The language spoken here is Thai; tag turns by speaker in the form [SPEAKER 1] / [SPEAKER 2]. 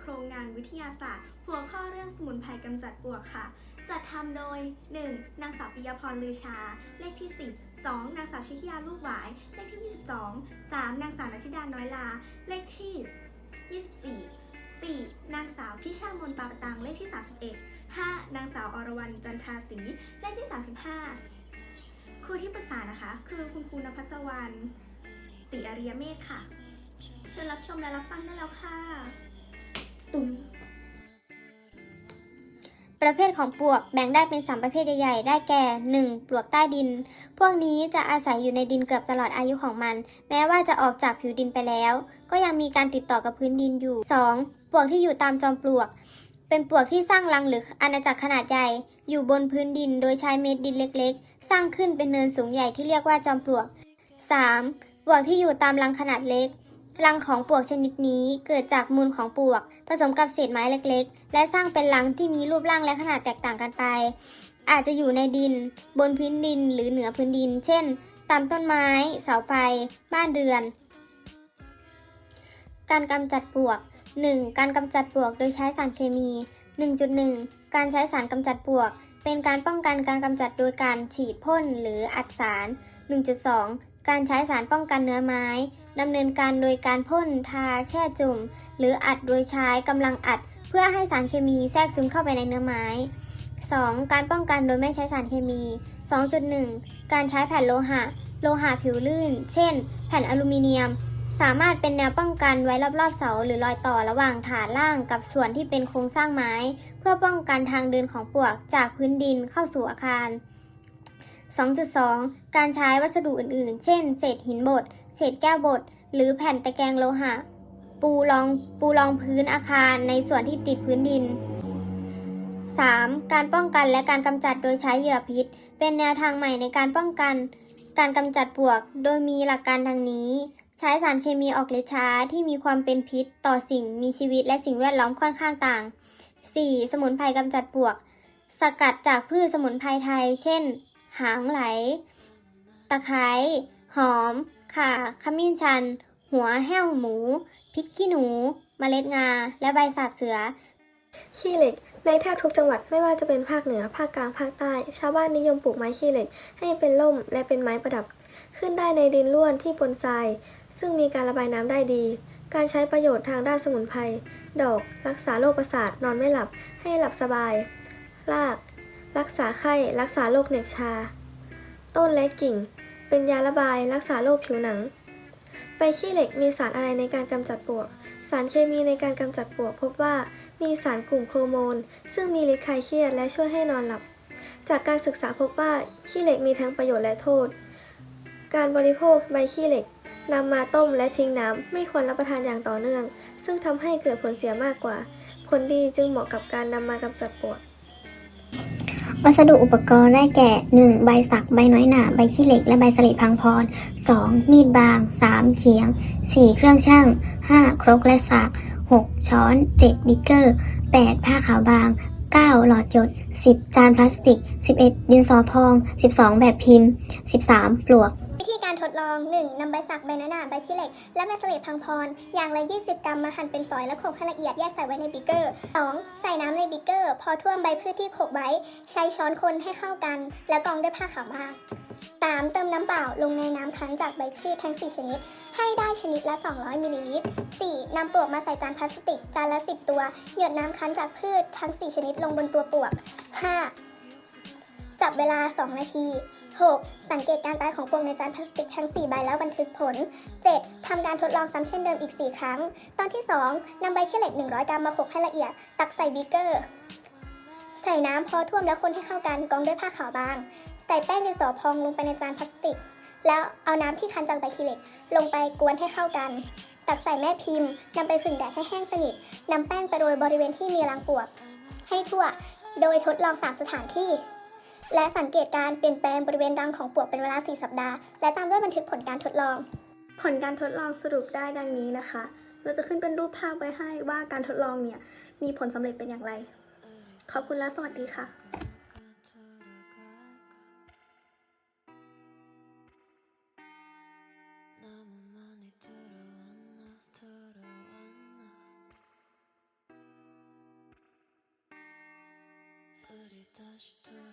[SPEAKER 1] โครงการวิทยาศาสตร์ หัวข้อเรื่องสมุนไพรกำจัดปลวกค่ะ จัดทำโดย 1. นางสาวปิยพรลือชา เลขที่ 10 2. นางสาวชิคยาลูกหวาย เลขที่ 22 3. นางสาวนัทิดาน้อยลา เลขที่ 24 4. นางสาวพิชามนปาปตังเลขที่ 31 5. นางสาวอรวรรณจันทาศรีเลขที่ 35 ครูที่ปรึกษานะคะ คือคุณครูนภัสวรรณศรีอริยเมธค่ะ เชิญรับชมและรับฟังได้แล้วค่ะ
[SPEAKER 2] ประเภทของปลวกแบ่งได้เป็น 3 ประเภทใหญ่ๆ ได้แก่ 1. ปลวกใต้ดิน พวกนี้จะอาศัยอยู่ในดินเกือบตลอดอายุของมัน แม้ว่าจะออกจากผิวดินไปแล้ว ก็ยังมีการติดต่อกับพื้นดินอยู่ 2. ปลวกที่อยู่ตามจอมปลวก เป็นปลวกที่สร้างรังหรืออาณาจักรขนาดใหญ่ อยู่บนพื้นดินโดยใช้เม็ดดินเล็กๆ สร้างขึ้นเป็นเนินสูงใหญ่ที่เรียกว่าจอมปลวก 3. ปลวกที่อยู่ตามรังขนาดเล็ก รังของปลวกชนิดนี้เกิดจากมูลของปลวก ผสมกับเศษไม้เล็กๆ และสร้างเป็นรังที่มีรูปร่างและขนาดแตกต่างกันไป อาจจะอยู่ในดิน บนพื้นดินหรือเหนือพื้นดิน เช่น ตามต้นไม้ เสาไฟ บ้านเรือน การกำจัดปลวก 1. การกำจัดปลวกโดยใช้สารเคมี 1.1 การใช้สารกำจัดปลวก เป็นการป้องกันการกำจัดโดยการฉีดพ่นหรืออัดสาร 1.2 การใช้สารป้องกันเนื้อไม้ดำเนินการโดยการพ่นทาแช่จุ่ม หรืออัดโดยใช้กำลังอัด เพื่อให้สารเคมีแทรกซึมเข้าไปในเนื้อไม้ 2. การป้องกันโดยไม่ใช้สารเคมี 2.1 การใช้แผ่นโลหะ โลหะผิวลื่น เช่น แผ่นอลูมิเนียม สามารถเป็นแนวป้องกันไว้รอบๆเสา หรือรอยต่อระหว่างฐานล่างกับส่วนที่เป็นโครงสร้างไม้ เพื่อป้องกันทางเดินของปลวกจากพื้นดินเข้าสู่อาคาร 2.2 การใช้วัสดุอื่นๆ เช่น เศษหินบด เศษแก้วบด หรือแผ่นตะแกรงโลหะ ปูรองปูรองพื้นอาคารในส่วนที่ติดพื้นดิน 3. การป้องกันและการกำจัดโดยใช้เหยื่อพิษ เป็นแนวทางใหม่ในการป้องกัน การกำจัดปลวก โดยมีหลักการดังนี้ ใช้สารเคมีออกฤทธิ์ช้าที่มีความเป็นพิษต่อสิ่งมีชีวิตและสิ่งแวดล้อมค่อนข้างต่าง 4. สมุนไพรกำจัดปลวก สกัดจากพืชสมุนไพรไทย เช่น หางไหล ตะไคร้ หอม ข่า ขมิ้นชัน หัวแห้วหมู พริกขี้หนู เมล็ดงา และใบสาบเสือ
[SPEAKER 3] ขี้เหล็ก ในแทบทุกจังหวัดไม่ว่าจะเป็นภาคเหนือ ภาคกลาง ภาคใต้ ชาวบ้านนิยมปลูกไม้ขี้เหล็ก ให้เป็นล่มและเป็นไม้ประดับ ขึ้นได้ในดินร่วนที่ปนทราย ซึ่งมีการระบายน้ำได้ดีการใช้ประโยชน์ทางด้านสมุนไพร ดอก รักษาโรคประสาท นอนไม่หลับ ให้หลับสบาย ราก รักษาไข้รักษาโรคเหน็บชา ต้นและกิ่ง เป็นยาระบาย รักษาโรคผิวหนัง ใบขี้เหล็กมีสารอะไรในการกำจัดปวก สารเคมีในการกำจัดปวกพบว่ามีสารกลุ่มโครโมน ซึ่งมีฤทธิ์คลายเครียดและช่วยให้นอนหลับ จากการศึกษาพบว่าขี้เหล็กมีทั้งประโยชน์และโทษ การบริโภคใบขี้เหล็กนำมาต้มและทิ้งน้ำไม่ควรรับประทานอย่างต่อเนื่อง ซึ่งทำให้เกิดผลเสียมากกว่า ผลดีจึงเหมาะกับการนำมากำจัดปวก
[SPEAKER 2] วัสดุอุปกรณ์ได้แก่ 1. ใบสัก ใบน้อยหนา ใบขี้เหล็ก และใบสลิดพังพร 2. มีดบาง 3. เขียง 4. เครื่องช่าง 5. ครกและสาก 6. ช้อน 7. บิกเกอร์ 8. ผ้าขาวบาง 9. หลอดหยด 10. จานพลาสติก 11. ดินสอพอง 12. แบบพิมพ์ 13. ปลวก
[SPEAKER 4] วิธีการทดลอง 1. นำใบสักใบนานาใบขี้เหล็ก และใบสลิดพังพร อย่างละ 20 กรัมมาหั่นเป็นฝอยแล้วโขลกให้ละเอียดแยกใส่ไว้ในบิกเกอร์ 2. ใส่น้ำในบิกเกอร์ พอท่วมใบพืชที่โขลกไว้ ใช้ช้อนคนให้เข้ากัน แล้วกรองด้วยผ้าขาวบาง 3. เติมน้ำเปล่าลงในน้ำคั้นจากใบพืชทั้ง 4 ชนิด ให้ได้ชนิดละ 200 มิลลิลิตร 4. นำปลวกมาใส่จานพลาสติกจานละ 10 ตัว หยดน้ำคั้นจากพืชทั้ง 4 ชนิดลงบนตัวปลวก 5. จับเวลา 2 นาที 6. สังเกตการตายของปลวกในจานพลาสติกทั้ง 4 ใบแล้วบันทึกผล 7. ทำการทดลองซ้ำเช่นเดิมอีก 4 ครั้ง ตอนที่ 2นำใบขี้เหล็ก 100 กรัมมาโขลกให้ละเอียด ตักใส่บีเกอร์ ใส่น้ำพอท่วมแล้วคนให้เข้ากันกรองด้วยผ้าขาวบาง ใส่แป้งดินสอพองลงไปในจานพลาสติก แล้วเอาน้ำที่คั้นจากใบขี้เหล็ก ลงไปกวนให้เข้ากันตักใส่แม่พิมพ์นำไปผึ่งแดดให้แห้งสนิทนำแป้งไปโรยบริเวณที่มีรังปวก ให้ทั่ว โดยทดลอง3สถานที่ และสังเกตการเปลี่ยนแปลงบริเวณดังของปวกเป็นเวลา 4 สัปดาห์ และตามด้วยบันทึกผลการทดลอง
[SPEAKER 1] ผลการทดลองสรุปได้ดังนี้นะคะ เราจะขึ้นเป็นรูปภาพไว้ให้ว่าการทดลองเนี่ยมีผลสำเร็จเป็นอย่างไร ขอบคุณและสวัสดีค่ะ
[SPEAKER 5] 私と